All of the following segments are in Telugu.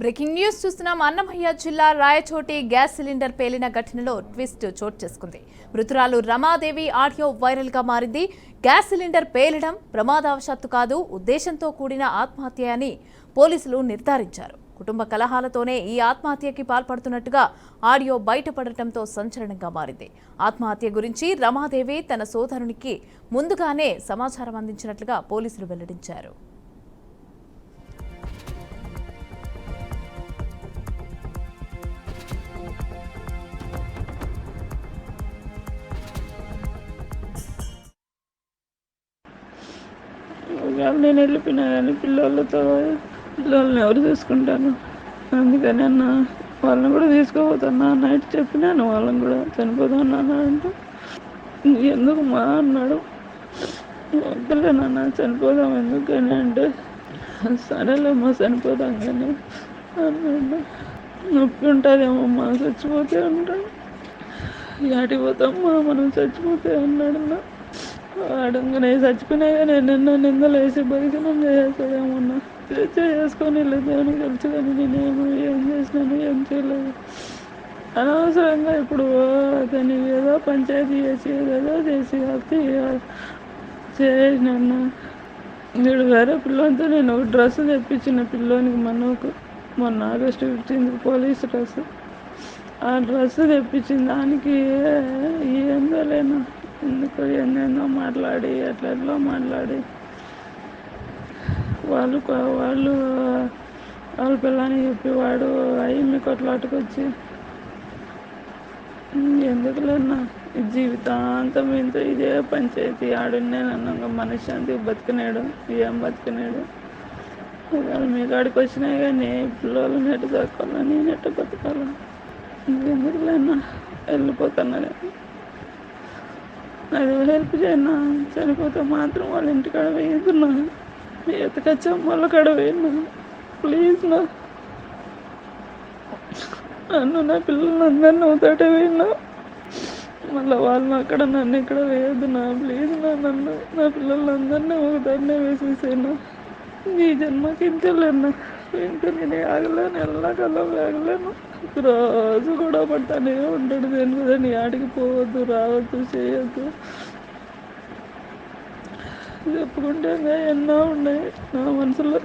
బ్రేకింగ్ న్యూస్ చూస్తున్నాం. అన్నమయ్య జిల్లా రాయచోటి గ్యాస్ సిలిండర్ పేలిన ఘటనలో ట్విస్ట్ చోటు చేసుకుంది. మృతురాలు రమాదేవి ఆడియో వైరల్గా మారింది. గ్యాస్ సిలిండర్ పేలడం ప్రమాదవశాత్తు కాదు ఉద్దేశంతో కూడిన ఆత్మహత్య అని పోలీసులు నిర్ధారించారు. కుటుంబ కలహాలతోనే ఈ ఆత్మహత్యకి పాల్పడుతున్నట్టుగా ఆడియో బయటపడటంతో సంచలనంగా మారింది. ఆత్మహత్య గురించి రమాదేవి తన సోదరునికి ముందుగానే సమాచారం అందించినట్లుగా పోలీసులు వెల్లడించారు. ఒకవేళ నేను వెళ్ళిపోయినా కానీ పిల్లలతో పిల్లల్ని ఎవరు చూసుకుంటాను అందుకని అన్న వాళ్ళని కూడా తీసుకోపోతున్నా నైట్ చెప్పినాను వాళ్ళని కూడా చనిపోతున్నా అంటే ఎందుకు మా అన్నాడు? వద్దులే నాన్న చనిపోదాం ఎందుకని అంటే సరేలేమ్మా చనిపోదాం కానీ అన్నాడు. నొప్పి ఉంటుందేమమ్మా చచ్చిపోతే ఉంటాడు యాటికి మనం చచ్చిపోతే అన్నాడు నా నేను చచ్చిపోయినా కానీ నిన్న నిందలు వేసి బలికనం చేసేదేమన్నా చేసుకొని వెళ్ళేదాన్ని కలిసి కానీ నేనేమో ఏం చేసినాను ఏం చేయలేదు. అనవసరంగా ఇప్పుడు అతని ఏదో పంచాయతీ చేసి ఏదో చేసి అది చేసినాను వీడు వేరే పిల్లోనితో నేను ఒక డ్రెస్ తెప్పించిన పిల్లోనికి మనకు మొన్న ఆగస్టు ఫిఫ్టీన్త్ పోలీస్ డ్రెస్. ఆ డ్రెస్ తెప్పించిన దానికి ఏందో లేనా. ఎందుకు ఎన్నెన్నో మాట్లాడి ఎట్లా మాట్లాడి. వాళ్ళు వాళ్ళు వాళ్ళ పిల్లని చెప్పి వాడు అయ్యి మీ కొట్లాటకు వచ్చి ఎందుకు జీవితాంతం ఇంత ఇదే పంచాయతీ. ఆడున్నానన్నా మనశ్శాంతి బతికినాడు ఏం బతికినాడు. ఒకవేళ మీ కాడికి వచ్చినాయి కానీ పిల్లలు నెట్టు దక్కాలా నేను ఎట్ట బతకాలా? ఎందుకు లేనా వెళ్ళిపోతున్నా నాకు అది హెల్ప్ చేయనా. చనిపోతే మాత్రం వాళ్ళ ఇంటికాడ వేయదున్నా ఎతకచ్చా వాళ్ళ కాడ వేయన్నా ప్లీజ్ నా. నన్ను నా పిల్లలందరినీ అవుతాటే వేయన్నా మళ్ళీ వాళ్ళని అక్కడ నన్ను ఇక్కడ వేయద్దు నా ప్లీజ్ నా నన్ను నా పిల్లలందరినీ ఒకదాన్నే వేసేసేనా ఈ జన్మకి ఇంతలేనా ఇంకా నేను ఆగలేను ఎల్లకాలం ఆగలేను. రోజు కూడా పడతానే ఉంటాడు దేని మీద నీ ఆడికి పోవద్దు రావద్దు చేయొద్దు. చెప్పుకుంటే ఇంకా ఎన్నో ఉన్నాయి నా మనసులో.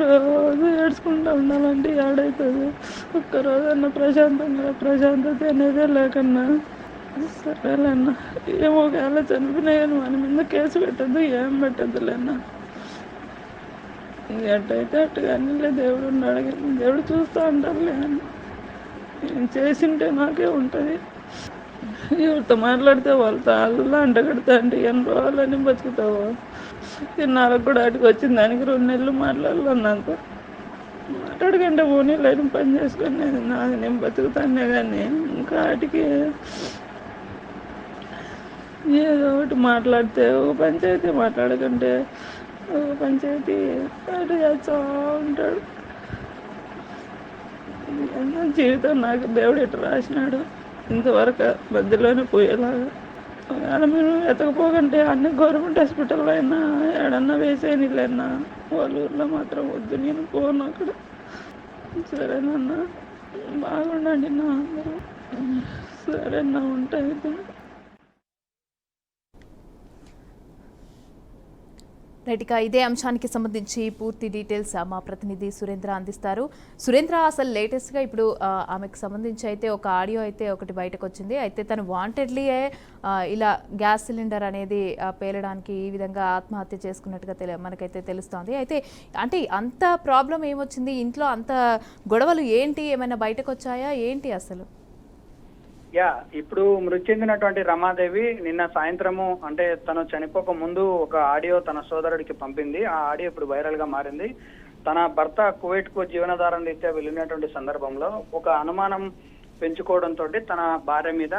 రోజు ఏడ్చుకుంటూ ఉండాలంటే ఏడవుతుంది ఒక్కరోజన్నా ప్రశాంతంగా ప్రశాంతత అనేదే లేకన్నా. సరేలేన్నా ఏమో ఒకవేళ చనిపోయినా కానీ మన మీద కేసు పెట్టద్దు ఏం పెట్టద్దులేనా ఎట్టయితే అట్టు కానీ లే దేవుడు ఉన్నాడు కానీ దేవుడు చూస్తూ ఉంటారులే అని. నేను చేసింటే నాకే ఉంటుంది. ఎవరితో మాట్లాడితే వాళ్ళతో అల్లా అంటగడతా అంటే ఎన్ని రోజులని బతుకుతావు. తిన్నాళ్ళకు కూడా అటుకు వచ్చింది దానికి రెండు నెలలు మాట్లాడాలన్నాక మాట్లాడకంటే పోనీ లేని పని చేసుకుని నేను నాది నేను బతుకుతానే కానీ ఇంకా వాటికి ఏదో ఒకటి మాట్లాడితే ఒక పంచాయతీ మాట్లాడకంటే పంచాయతీ అటు చేస్తా ఉంటాడు ఏందో జీవితం నాకు దేవుడు ఇట్లా రాసినాడు. ఇంతవరకు మధ్యలోనే పోయేలాగా. ఒకవేళ మీరు ఎతకపోకంటే అన్ని గవర్నమెంట్ హాస్పిటల్లో అయినా ఏడన్నా వేసేయనిలేనా వాళ్ళ ఊర్లో మాత్రం వద్దు. నేను పోను అక్కడ. సరేనన్నా బాగుండండి నా అందరూ సరేనా ఉంటాయి రైట్ ఇక ఇదే అంశానికి సంబంధించి పూర్తి డీటెయిల్స్ ఆ, మా ప్రతినిధి సురేంద్ర అందిస్తారు. సురేంద్ర అసలు లేటెస్ట్గా ఇప్పుడు ఆమెకు సంబంధించి అయితే ఒక ఆడియో అయితే ఒకటి బయటకు వచ్చింది అయితే తను వాంటెడ్లీయే ఇలా గ్యాస్ సిలిండర్ అనేది పేలడానికి ఈ విధంగా ఆత్మహత్య చేసుకున్నట్టుగా తెలి మనకైతే తెలుస్తోంది. అయితే అంటే అంత ప్రాబ్లం ఏమొచ్చింది? ఇంట్లో అంత గొడవలు ఏంటి? ఏమైనా బయటకు వచ్చాయా ఏంటి అసలు? యా ఇప్పుడు మృతి చెందినటువంటి రమాదేవి నిన్న సాయంత్రము అంటే తను చనిపోక ముందు ఒక ఆడియో తన సోదరుడికి పంపింది. ఆ ఆడియో ఇప్పుడు వైరల్గా మారింది. తన భర్త కువైట్కు జీవనాధారం రీత్యా వెళ్ళినటువంటి సందర్భంలో ఒక అనుమానం పెంచుకోవడంతో తన భార్య మీద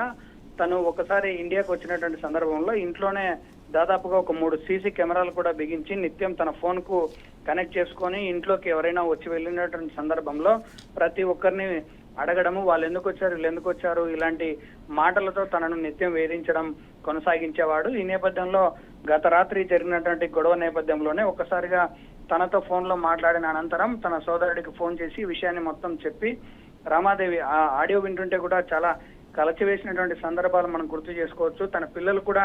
తను ఒకసారి ఇండియాకు వచ్చినటువంటి సందర్భంలో ఇంట్లోనే దాదాపుగా ఒక మూడు సీసీ కెమెరాలు కూడా బిగించి నిత్యం తన ఫోన్కు కనెక్ట్ చేసుకొని ఇంట్లోకి ఎవరైనా వచ్చి వెళ్ళినటువంటి సందర్భంలో ప్రతి ఒక్కరిని అడగడము వాళ్ళు ఎందుకు వచ్చారు వీళ్ళు ఎందుకు వచ్చారు ఇలాంటి మాటలతో తనను నిత్యం వేధించడం కొనసాగించేవాడు. ఈ నేపథ్యంలో గత రాత్రి జరిగినటువంటి గొడవ నేపథ్యంలోనే ఒక్కసారిగా తనతో ఫోన్లో మాట్లాడిన అనంతరం తన సోదరుడికి ఫోన్ చేసి విషయాన్ని మొత్తం చెప్పి రామాదేవి ఆ ఆడియో వింటుంటే కూడా చాలా కలచివేసినటువంటి సందర్భాలు మనం గుర్తు చేసుకోవచ్చు. తన పిల్లలు కూడా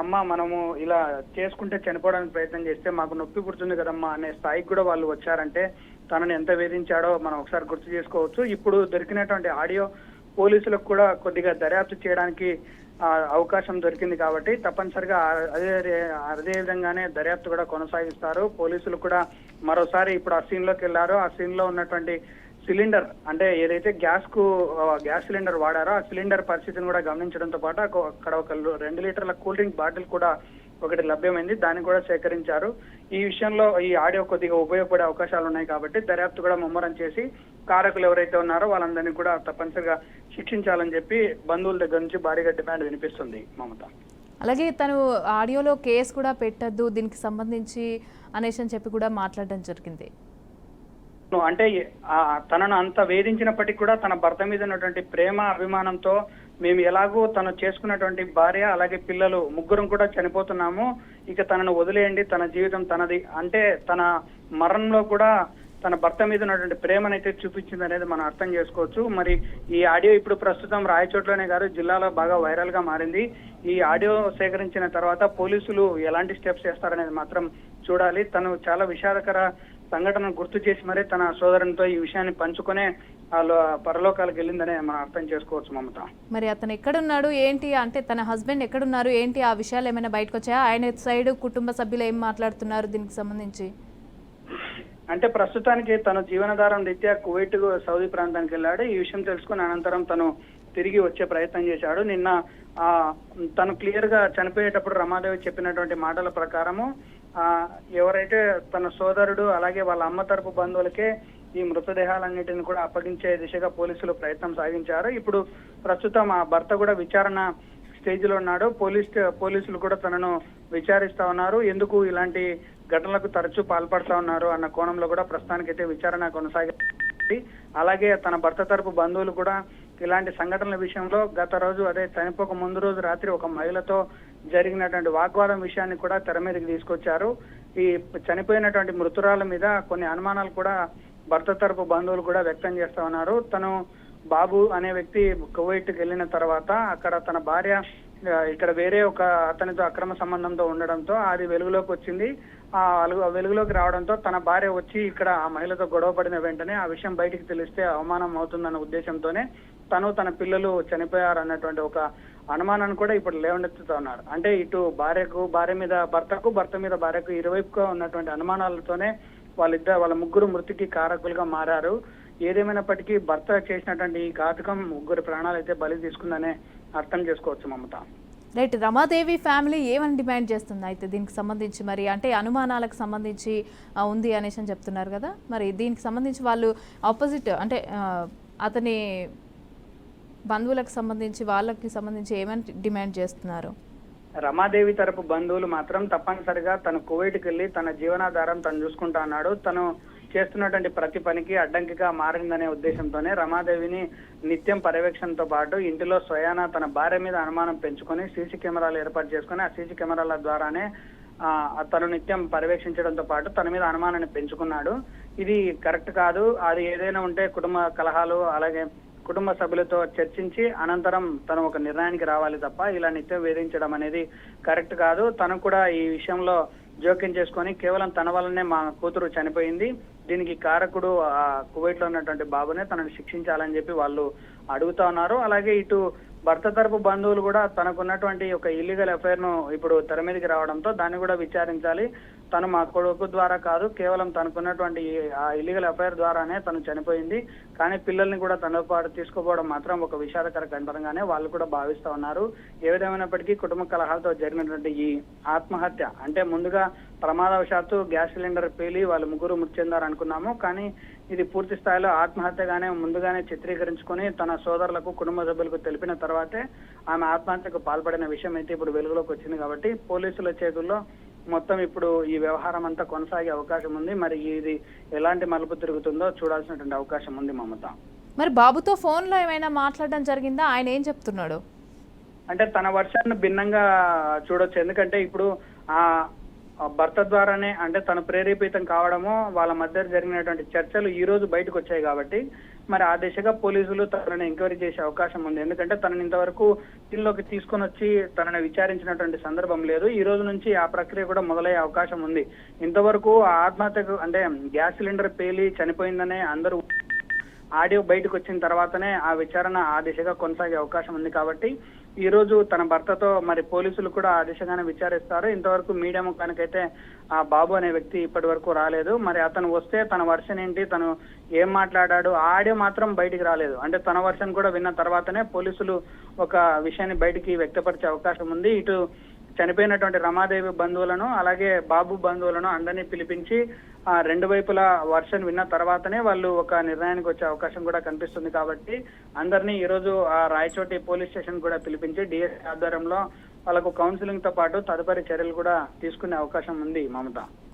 అమ్మ మనము ఇలా చేసుకుంటే చనిపోవడానికి ప్రయత్నం చేస్తే మాకు నొప్పి పుడుతుంది కదమ్మా అనే స్థాయికి కూడా వాళ్ళు వచ్చారంటే తనని ఎంత వేధించాడో మనం ఒకసారి గుర్తు చేసుకోవచ్చు. ఇప్పుడు దొరికినటువంటి ఆడియో పోలీసులకు కూడా కొద్దిగా దర్యాప్తు చేయడానికి అవకాశం దొరికింది కాబట్టి తప్పనిసరిగా అదే అదే విధంగానే దర్యాప్తు కూడా కొనసాగిస్తారు. పోలీసులు కూడా మరోసారి ఇప్పుడు ఆ సీన్లోకి వెళ్ళారో ఆ సీన్లో ఉన్నటువంటి సిలిండర్ అంటే ఏదైతే గ్యాస్కు గ్యాస్ సిలిండర్ వాడారో ఆ సిలిండర్ పరిస్థితిని కూడా గమనించడంతో పాటు అక్కడ- అక్కడ ఒక రెండు లీటర్ల కూల్ డ్రింక్ బాటిల్ కూడా ఒకటి లభ్యమైంది. దాన్ని కూడా సేకరించారు. ఈ విషయంలో ఈ ఆడియో కొద్దిగా ఉపయోగపడే అవకాశాలు ఉన్నాయి కాబట్టి దర్యాప్తు కూడా ముమ్మరం చేసి కారకులు ఎవరైతే ఉన్నారో వాళ్ళందరినీ కూడా తప్పనిసరిగా శిక్షించాలని చెప్పి బంధువుల దగ్గర నుంచి భారీగా డిమాండ్ వినిపిస్తుంది మమత. అలాగే తను ఆడియోలో కేసు కూడా పెట్టద్దు దీనికి సంబంధించి అనేసి అని చెప్పి కూడా మాట్లాడడం జరిగింది. అంటే తనను అంత వేధించినప్పటికీ కూడా తన భర్త మీద ఉన్నటువంటి ప్రేమ అభిమానంతో మేము ఎలాగో తను చేసుకున్నటువంటి భార్య అలాగే పిల్లలు ముగ్గురం కూడా చనిపోతున్నాము. ఇక తనను వదిలేయండి తన జీవితం తనది అంటే తన మరణంలో కూడా తన భర్త మీద ఉన్నటువంటి ప్రేమనైతే చూపించింది అనేది మనం అర్థం చేసుకోవచ్చు. మరి ఈ ఆడియో ఇప్పుడు ప్రస్తుతం రాయచోట్లోనే కాదు జిల్లాలో బాగా వైరల్గా మారింది. ఈ ఆడియో సేకరించిన తర్వాత పోలీసులు ఎలాంటి స్టెప్స్ చేస్తారనేది మాత్రం చూడాలి. తను చాలా విషాదకర సంఘటనను గుర్తు చేసి మరీ తన సోదరునితో ఈ విషయాన్ని పంచుకునే పరలోకాలకు వెళ్ళిందనే మనం అర్థం చేసుకోవచ్చు మమత. మరి అతను ఎక్కడున్నాడు? ఏంటి? అంటే తన హస్బెండ్ ఎక్కడున్నారు? ఏంటి? ఆ విషయాలు ఏమైనా బయటకు వచ్చాయా? ఆయన సైడ్ కుటుంబ సభ్యులు ఏం మాట్లాడుతున్నారు దీనికి సంబంధించి? అంటే ప్రస్తుతానికి తను జీవనాధారం రీత్యా కువైట్ సౌదీ ప్రాంతానికి వెళ్ళాడు. ఈ విషయం తెలుసుకున్న అనంతరం తను తిరిగి వచ్చే ప్రయత్నం చేశాడు. నిన్న ఆ తను క్లియర్గా చనిపోయేటప్పుడు రమాదేవి చెప్పినటువంటి మాటల ప్రకారము ఆ ఎవరైతే తన సోదరుడు అలాగే వాళ్ళ అమ్మ తరపు బంధువులకే ఈ మృతదేహాలన్నిటిని కూడా అప్పగించే దిశగా పోలీసులు ప్రయత్నం సాగించారు. ఇప్పుడు ప్రస్తుతం ఆ భర్త కూడా విచారణ స్టేజ్లో ఉన్నాడు. పోలీస్ పోలీసులు కూడా తనను విచారిస్తా ఉన్నారు. ఎందుకు ఇలాంటి ఘటనలకు తరచూ పాల్పడతా ఉన్నారు అన్న కోణంలో కూడా ప్రస్తుతానికైతే విచారణ కొనసాగింది. అలాగే తన భర్త తరపు బంధువులు కూడా ఇలాంటి సంఘటనల విషయంలో గత రోజు అదే చనిపోక ముందు రోజు రాత్రి ఒక మహిళతో జరిగినటువంటి వాగ్వాదం విషయాన్ని కూడా తెర మీదకి తీసుకొచ్చారు. ఈ చనిపోయినటువంటి మృతురాల మీద కొన్ని అనుమానాలు కూడా భర్త తరపు బంధువులు కూడా వ్యక్తం చేస్తా ఉన్నారు. తను బాబు అనే వ్యక్తి కువైట్కి వెళ్ళిన తర్వాత అక్కడ తన భార్య ఇక్కడ వేరే ఒక అతనితో అక్రమ సంబంధంతో ఉండడంతో అది వెలుగులోకి వచ్చింది. ఆ వెలుగులోకి రావడంతో తన భార్య వచ్చి ఇక్కడ ఆ మహిళతో గొడవ పడిన వెంటనే ఆ విషయం బయటికి తెలిస్తే అవమానం అవుతుందన్న ఉద్దేశంతోనే తను తన పిల్లలు చనిపోయారు అన్నటువంటి ఒక అనుమానాన్ని కూడా ఇప్పుడు లేవనెత్తుతా ఉన్నారు. అంటే ఇటు భార్యకు భార్య మీద భర్తకు భర్త మీద భార్యకు ఇరువైపుగా ఉన్నటువంటి అనుమానాలతోనే వాళ్ళిద్దరు వాళ్ళ ముగ్గురు మృతికి కారకులుగా మారారు. ఏదేమైనప్పటికీ భర్త చేసినటువంటి ఈ ఘాతకం ముగ్గురు ప్రాణాలు అయితే బలి తీసుకుందనే అర్థం చేసుకోవచ్చు మమత. రైట్ రమాదేవి ఫ్యామిలీ ఏమని డిమాండ్ చేస్తుంది అయితే దీనికి సంబంధించి మరి? అంటే అనుమానాలకు సంబంధించి ఉంది అనేసి అని చెప్తున్నారు కదా. మరి దీనికి సంబంధించి వాళ్ళు ఆపోజిట్ అంటే అతని బంధువులకు సంబంధించి వాళ్ళకి సంబంధించి ఏమని డిమాండ్ చేస్తున్నారు? రమాదేవి తరపు బంధువులు మాత్రం తప్పనిసరిగా తను కువైట్కి వెళ్ళి తన జీవనాధారం తను చూసుకుంటా అన్నాడు. తను చేస్తున్నటువంటి ప్రతి పనికి అడ్డంకిగా మారిందనే ఉద్దేశంతోనే రమాదేవిని నిత్యం పర్యవేక్షణతో పాటు ఇంటిలో స్వయాన తన భార్య మీద అనుమానం పెంచుకొని సీసీ కెమెరాలు ఏర్పాటు చేసుకొని ఆ సీసీ కెమెరాల ద్వారానే ఆ, తను నిత్యం పర్యవేక్షించడంతో పాటు తన మీద అనుమానాన్ని పెంచుకున్నాడు. ఇది కరెక్ట్ కాదు. అది ఏదైనా ఉంటే కుటుంబ కలహాలు అలాగే కుటుంబ సభ్యులతో చర్చించి అనంతరం తను ఒక నిర్ణయానికి రావాలి తప్ప ఇలా నిత్యం వేధించడం అనేది కరెక్ట్ కాదు. తను కూడా ఈ విషయంలో జోక్యం చేసుకొని కేవలం తన వల్లనే మా కూతురు చనిపోయింది. దీనికి కారకుడు ఆ కువైట్లో ఉన్నటువంటి బాబునే తనను శిక్షించాలని చెప్పి వాళ్ళు అడుగుతా ఉన్నారు. అలాగే ఇటు భర్త తరపు బంధువులు కూడా తనకున్నటువంటి ఒక ఇల్లీగల్ ఎఫ్ఐఆర్ను ఇప్పుడు తెర మీదకి రావడంతో దాన్ని కూడా విచారించాలి. తను మా కొడుకు ద్వారా కాదు కేవలం తనకున్నటువంటి ఆ ఇల్లీగల్ అఫైర్ ద్వారానే తను చనిపోయింది. కానీ పిల్లల్ని కూడా తనతో పాటు తీసుకుపోవడం మాత్రం ఒక విషాదకర ఘటనగానే వాళ్ళు కూడా భావిస్తా ఉన్నారు. ఏ విధమైనప్పటికీ కుటుంబ కలహాలతో జరిగినటువంటి ఈ ఆత్మహత్య అంటే ముందుగా ప్రమాదవశాత్తు గ్యాస్ సిలిండర్ పేలి వాళ్ళు ముగ్గురు మృతి చెందారు అనుకున్నాము. కానీ ఇది పూర్తి స్థాయిలో ఆత్మహత్యగానే ముందుగానే చిత్రీకరించుకొని తన సోదరులకు కుటుంబ సభ్యులకు తెలిపిన తర్వాతే ఆమె ఆత్మహత్యకు పాల్పడిన విషయం అయితే ఇప్పుడు వెలుగులోకి వచ్చింది కాబట్టి పోలీసుల చేతుల్లో మొత్తం ఇప్పుడు ఈ వ్యవహారం అంతా కొనసాగే అవకాశం ఉంది. మరి ఇది ఎలాంటి మలుపు తిరుగుతుందో చూడాల్సినటువంటి అవకాశం ఉంది మమత మరి బాబుతో ఫోన్లో ఏమైనా మాట్లాడడం జరిగిందా? ఆయన ఏం చెప్తున్నాడు? అంటే తన వర్షాన్ని భిన్నంగా చూడొచ్చు. ఎందుకంటే ఇప్పుడు ఆ ఆ భర్త ద్వారానే అంటే తను ప్రేరేపితం కావడము వాళ్ళ మధ్య జరిగినటువంటి చర్చలు ఈ రోజు బయటకు వచ్చాయి కాబట్టి మరి ఆ దిశగా పోలీసులు తనను ఎంక్వైరీ చేసే అవకాశం ఉంది. ఎందుకంటే తనని ఇంతవరకు దీనిలోకి తీసుకొని వచ్చి తనని విచారించినటువంటి సందర్భం లేదు. ఈ రోజు నుంచి ఆ ప్రక్రియ కూడా మొదలయ్యే అవకాశం ఉంది. ఇంతవరకు ఆత్మహత్యకు అంటే గ్యాస్ సిలిండర్ పేలి చనిపోయిందనే అందరూ ఆడియో బయటకు వచ్చిన తర్వాతనే ఆ విచారణ ఆ దిశగా కొనసాగే అవకాశం ఉంది కాబట్టి ఈ రోజు తన భర్తతో మరి పోలీసులు కూడా ఆ దిశగానే విచారిస్తారు. ఇంతవరకు మీడియా ముఖానికైతే ఆ బాబు అనే వ్యక్తి ఇప్పటి వరకు రాలేదు. మరి అతను వస్తే తన వర్షన్ ఏంటి తను ఏం మాట్లాడాడు ఆ ఆడియో మాత్రం బయటికి రాలేదు. అంటే తన వర్షన్ కూడా విన్న తర్వాతనే పోలీసులు ఒక విషయాన్ని బయటికి వ్యక్తపరిచే అవకాశం ఉంది. ఇటు చనిపోయినటువంటి రమాదేవి బంధువులను అలాగే బాబు బంధువులను అందరినీ పిలిపించి ఆ రెండు వైపుల వర్షన్ విన్న తర్వాతనే వాళ్ళు ఒక నిర్ణయానికి వచ్చే అవకాశం కూడా కనిపిస్తుంది కాబట్టి అందరినీ ఈ రోజు ఆ రాయచోటి పోలీస్ స్టేషన్ కూడా పిలిపించి డిఎస్ ఆధ్వర్యంలో వాళ్ళకు కౌన్సిలింగ్తో పాటు తదుపరి చర్యలు కూడా తీసుకునే అవకాశం ఉంది మమత.